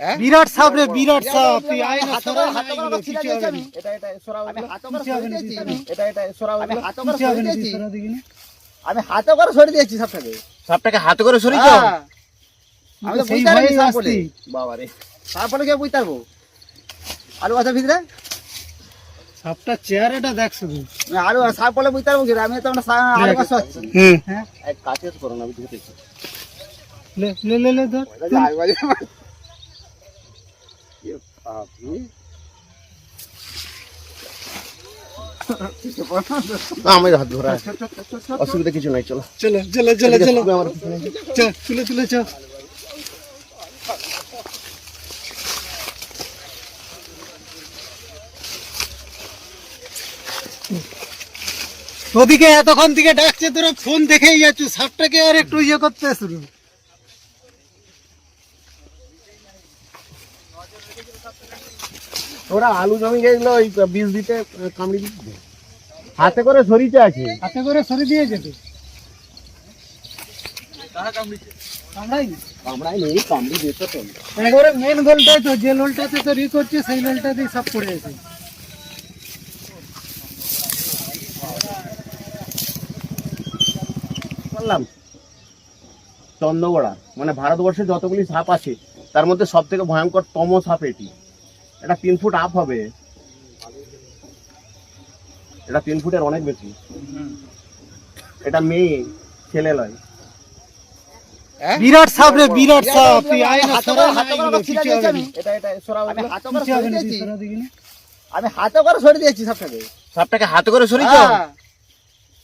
হ্যাঁ? বিরাট সাপ রে বিরাট সাপ। তুই আয় না সরা হাতে করে কিছু দিয়েছি আমি। এটা এটা সরা আমি। হাতে করে কিছু না, দিয়েছি। কিছু এটা এটা সরা আমি। হাতে করে কিছু তুই দিয়েছি। সরা আমি হাতে করে সরিয়ে দিয়েছি সবটাকে সাপটাকে হাতে করে সরিয়েছ হ্যাঁ। আমি তো বুঝতে ভয়েই সাপ। বলে। বাবারে। তারপরে কে বুঝতে পারব? আলু আছে ভিতরে? সাপটার চেহারাটা দেখ শুধু। আমি আলু সাপ বলে বুঝতে পারব কি রে? আমি তো আমরা আলু হচ্ছি হুম। হ্যাঁ এক কাছে করো না আমি ধরেছি লে লে লে লে ধর আমার হাত ধরা অসুবিধা কিছু নাই চলো। চলো চলো আমার চল ওদিকে এতক্ষণ থেকে ডাকছে তোরা ফোন দেখেই যাচ্ছ সাপটাকে আর একটু ইয়ে করতে শুরু ওরা আলু জমি গেছিল ওই বীজ দিতে কামড়ি দিতে। হাতে করে সরিতে আছে। হাতে করে সরে দিয়ে যেতে কামড়াইনি? কামড়াই নেই কামড়ি দিত তো। একবারে মেন গোলটাই তো যে লোলটাতে তো ই করছে সেই লোলটাতেই সব পড়ে আছে। বললাম চন্দ্রগড়া। মানে ভারতবর্ষে যতগুলি সাপ আছে তার মধ্যে সব থেকে ভয়ঙ্কর তম সাপ এটি। এটা তিন ফুট আপ হবে। এটা তিন ফুটের অনেক বেশি। এটা মেয়ে ছেলে লয়। হ্যাঁ? বিরাট সাপ রে বিরাট সাপ। তুই আয় না সরা আমি। না। এটা এটা সরা আমি ওগুলো। হাতে করে কিছু সরিয়ে দিয়েছি। সরা আমি হাতে করে সরিয়ে দিয়েছি সবটাকে সাপটাকে হাতে করে সরিয়েছ।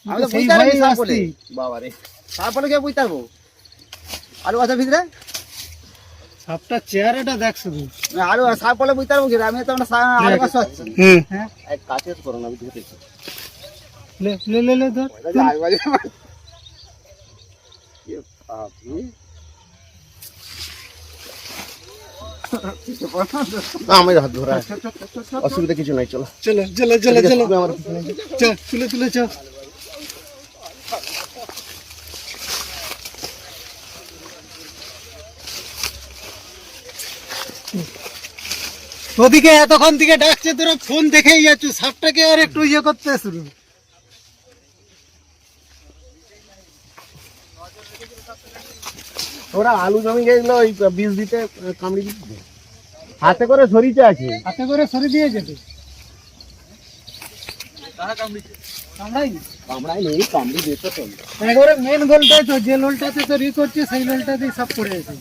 আমি তো বুঝতে পারিনি সাপ বলে। কে বুঝতে পারব। আলু আছে ভিতরে? সাপটার চেহারাটা দেখ শুধু। আমি আলু সাপ বলে বুঝতে পারব কি? রে? আমি তো আমরা সা- আলু গাছ হচ্ছি হুম। হ্যাঁ? এক কাছে করো না আমি ধরেছি লে লে লে লে ধর। আমার হাত ধরা। আছে। অসুবিধা কিছু নাই চলো। চলো চলো চলো চলো। তুমি আমার পিছনে এসো। চল তুলে তুলে চল। ওদিকে এতক্ষণ থেকে ডাকছে তোরা ফোন দেখেই যাচ্ছ সাপটাকে আর একটু ইয়ে করতে শুরু ওরা আলু জমি গেছিল ওই বীজ দিতে কামড়ি দিতে। হাতে করে সরিতে আছে হাতে করে সরি দিয়ে যেতে কামড়াইনি? কামড়াই নেই কামড়ি দিত তো। একবারে মেন গোলটাই তো যে লোলটাতে তো ই করছে সেই লোলটাতেই সব পড়ে আছে।